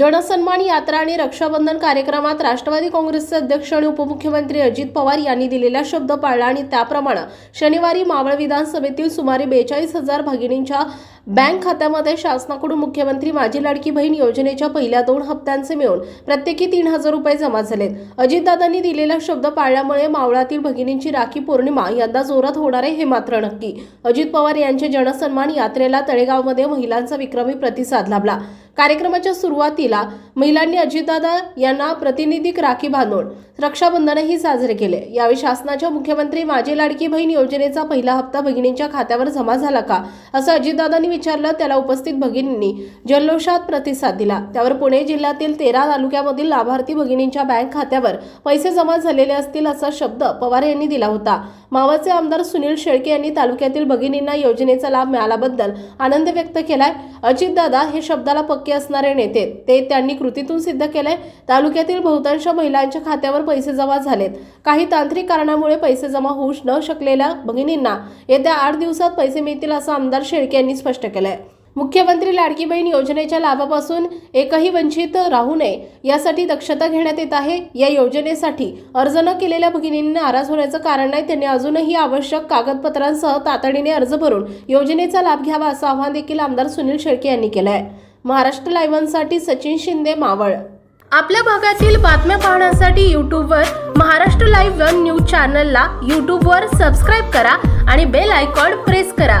जनसन्मान यात्रा आणि रक्षाबंधन कार्यक्रमात राष्ट्रवादी काँग्रेसचे अध्यक्ष आणि उपमुख्यमंत्री अजित पवार यांनी दिलेला शब्द पाळला आणि त्याप्रमाणे शनिवारी मावळ विधानसभेतील सुमारे बेचाळीस हजार भगिनींच्या बँक खात्यामध्ये शासनाकडून मुख्यमंत्री माझी लाडकी बहीण योजनेच्या पहिल्या दोन हप्त्यांचे मिळून प्रत्येकी तीन हजार रुपये जमा झालेत. अजितदादांनी दिलेला शब्द पाळल्यामुळे मावळातील भगिनींची राखी पौर्णिमा यंदा जोरात होणार आहे हे मात्र नक्की. अजित पवार यांचे जनसन्मान यात्रेला तळेगावमध्ये महिलांचा विक्रमी प्रतिसाद लाभला. कार्यक्रमाच्या सुरुवातीला महिलांनी अजितदादा यांना प्रतिनिधिक राखी बांधून रक्षाबंधनही साजरे केले. यावेळी शासनाच्या मुख्यमंत्री माझी लाडकी बहीण योजनेचा पहिला हप्ता भगिनींच्या खात्यावर जमा झाला का? असं अजितदादांनी विचारलं त्याला उपस्थित भगिनींनी जल्लोषात प्रतिसाद दिला. त्यावर पुणे जिल्ह्यातील तेरा तालुक्यामधील लाभार्थी भगिनींच्या बँक खात्यावर पैसे जमा झालेले असतील असा शब्द पवार यांनी दिला होता. मावळचे आमदार सुनील शेळके यांनी तालुक्यातील भगिनींना योजनेचा लाभ मिळाल्याबद्दल आनंद व्यक्त केलाय. अजितदादा हे शब्दाला पक्के असणारे नेते. ते त्यांनी कृतीतून सिद्ध केलंय. तालुक्यातील बहुतांश महिलांच्या खात्यावर पैसे जमा झालेत. काही तांत्रिक कारणामुळे पैसे जमा होऊ न शकलेल्या भगिनींना येत्या आठ दिवसात पैसे मिळतील असं आमदार शेळके यांनी स्पष्ट स्पष्ट केलंय. मुख्यमंत्री लाडकी बहीण योजनेच्या लाभापासून एकही वंचित राहू नये यासाठी दक्षता घेण्यात येत आहे. या योजनेसाठी अर्ज न केलेल्या भगिनींना नाराज होण्याचं कारण नाही त्यांनी अजूनही आवश्यक कागदपत्रांसह तातडीने अर्ज भरून योजनेचा लाभ घ्यावा असं आवाहन देखील आमदार सुनील शेळके यांनी केलं आहे महाराष्ट्र लाईव्हसाठी सचिन शिंदे मावळ. आपल्या भागातील बातम्या पाहण्यासाठी यूट्यूबवर महाराष्ट्र लाईव्ह वन न्यूज चॅनलला यूट्यूबवर सबस्क्राईब करा आणि बेल आयकॉन प्रेस करा.